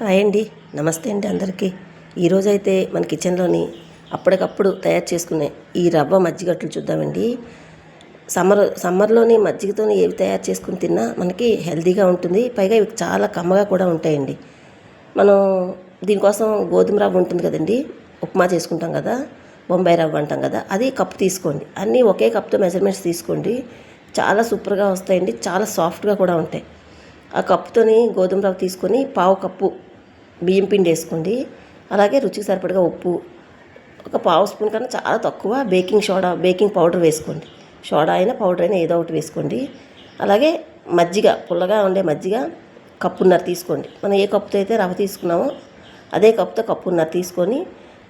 Hi అండి. నమస్తే అండి అందరికీ. ఈరోజైతే మన కిచెన్లోని అప్పటికప్పుడు తయారు చేసుకునే ఈ రవ్వ మజ్జిగట్లు చూద్దామండి. సమ్మర్ సమ్మర్లోని మజ్జిగతో ఏవి తయారు చేసుకుని తిన్నా మనకి హెల్తీగా ఉంటుంది. పైగా ఇవి చాలా కమ్మగా కూడా ఉంటాయండి. మనం దీనికోసం గోధుమ రవ్వ ఉంటుంది కదండి. ఉప్మా చేసుకుంటాం కదా. బొంబాయి రవ్వ అంటాం కదా. అది కప్పు తీసుకోండి. అన్నీ ఒకే కప్తో మెజర్మెంట్స్ తీసుకోండి. చాలా సూపర్గా వస్తాయండి. చాలా సాఫ్ట్గా కూడా ఉంటాయి. ఆ కప్పుతోని గోధుమ రవ్వ తీసుకొని పావు కప్పు బియ్యం పిండి వేసుకోండి. అలాగే రుచికి సరిపడగా ఉప్పు. ఒక పావు స్పూన్ కన్నా చాలా తక్కువ బేకింగ్ సోడా బేకింగ్ పౌడర్ వేసుకోండి. సోడా అయినా పౌడర్ అయినా ఏదో ఒకటి వేసుకోండి. అలాగే మజ్జిగ పుల్లగా ఉండే మజ్జిగ కప్పున్నర తీసుకోండి. మనం ఏ కప్పుతో అయితే రవ్వ తీసుకున్నామో అదే కప్పుతో కప్పున్నర తీసుకొని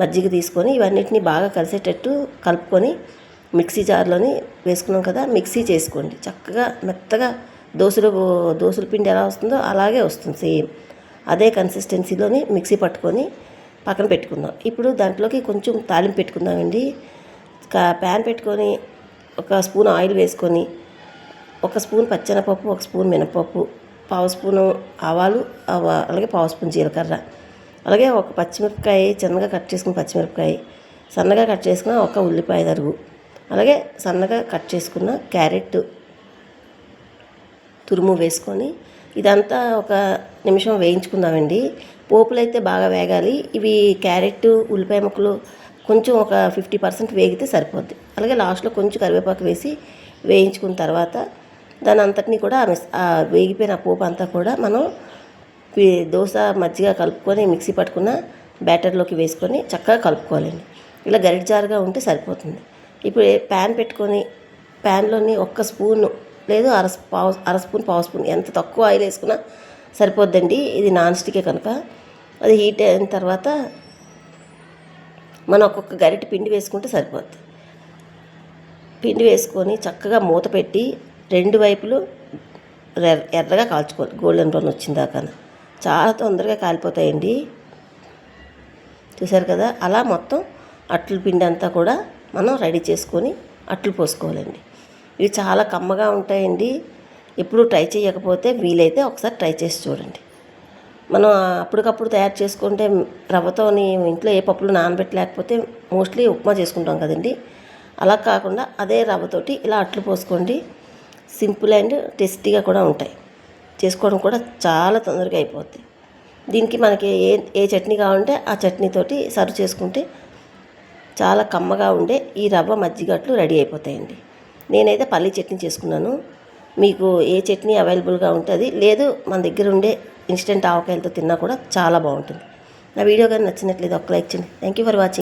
మజ్జిగ తీసుకొని ఇవన్నిటిని బాగా కలిసేటట్టు కలుపుకొని మిక్సీ జార్లోని వేసుకున్నాం కదా మిక్సీ చేసుకోండి. చక్కగా మెత్తగా దోశలు దోశల పిండి ఎలా వస్తుందో అలాగే వస్తుంది సేమ్. అదే కన్సిస్టెన్సీలోని మిక్సీ పట్టుకొని పక్కన పెట్టుకుందాం. ఇప్పుడు దాంట్లోకి కొంచెం తాలింపు పెట్టుకుందామండి. ప్యాన్ పెట్టుకొని ఒక స్పూన్ ఆయిల్ వేసుకొని ఒక స్పూన్ పచ్చెనపప్పు ఒక స్పూన్ మినపప్పు పావు స్పూను ఆవాలు అలాగే పావు స్పూన్ జీలకర్ర. అలాగే ఒక పచ్చిమిరపకాయ చిన్నగా కట్ చేసుకున్న పచ్చిమిరపకాయ సన్నగా కట్ చేసుకున్న ఒక ఉల్లిపాయ తరుగు. అలాగే సన్నగా కట్ చేసుకున్న క్యారెట్ తురుము వేసుకొని ఇదంతా ఒక నిమిషం వేయించుకుందామండి. పోపులు అయితే బాగా వేగాలి. ఇవి క్యారెట్ ఉల్లిపాయ ముక్కలు కొంచెం ఒక ఫిఫ్టీ పర్సెంట్ వేగితే సరిపోద్ది. అలాగే లాస్ట్లో కొంచెం కరివేపాకు వేసి వేయించుకున్న తర్వాత దాని అంతటిని కూడా ఆ వేగిపోయిన పోపు అంతా కూడా మనం దోశ మజ్జిగ కలుపుకొని మిక్సీ పట్టుకున్న బ్యాటర్లోకి వేసుకొని చక్కగా కలుపుకోవాలండి. ఇలా గరిట జారుగా ఉంటే సరిపోతుంది. ఇప్పుడు ప్యాన్ పెట్టుకొని ప్యాన్లోని ఒక్క స్పూను లేదు అర పావు అర స్పూన్ పావు స్పూన్. ఎంత తక్కువ ఆయిల్ వేసుకున్నా సరిపోద్దండి. ఇది నాన్ స్టికే కనుక. అది హీట్ అయిన తర్వాత మనం ఒక్కొక్క గరిటె పిండి వేసుకుంటే సరిపోద్ది. పిండి వేసుకొని చక్కగా మూత పెట్టి రెండు వైపులు ఎర్ర- ఎర్రగా కాల్చుకోవాలి. గోల్డెన్ బ్రౌన్ వచ్చిన దాకా చాలా తొందరగా కాలిపోతాయండి. చూసారు కదా? అలా మొత్తం అట్లు పిండి అంతా కూడా మనం రెడీ చేసుకొని అట్లు పోసుకోవాలండి. ఇవి చాలా కమ్మగా ఉంటాయండి. ఎప్పుడు ట్రై చేయకపోతే వీలైతే ఒకసారి ట్రై చేసి చూడండి. మనం అప్పటికప్పుడు తయారు చేసుకుంటే రవ్వతోని ఇంట్లో ఏ పప్పులు నానబెట్టలేకపోతే మోస్ట్లీ ఉప్మా చేసుకుంటాం కదండి. అలా కాకుండా అదే రవ్వతోటి ఇలా అట్లు పోసుకోండి. సింపుల్ అండ్ టేస్టీగా కూడా ఉంటాయి. చేసుకోవడం కూడా చాలా తొందరగా అయిపోద్ది. దీనికి మనకి ఏ ఏ చట్నీ కావాలంటే ఆ చట్నీతోటి సర్వ్ చేసుకుంటే చాలా కమ్మగా ఉండే ఈ రవ్వ మజ్జిగట్లు రెడీ అయిపోతాయండి. నేనైతే పల్లీ చట్నీ చేసుకున్నాను. మీకు ఏ చట్నీ అవైలబుల్గా ఉంటుంది లేదు మన దగ్గర ఉండే ఇన్స్టెంట్ ఆవకాయలతో తిన్నా కూడా చాలా బాగుంటుంది. నా వీడియో కానీ నచ్చినట్లయితే ఒక లైక్ చేయండి. Thank you for watching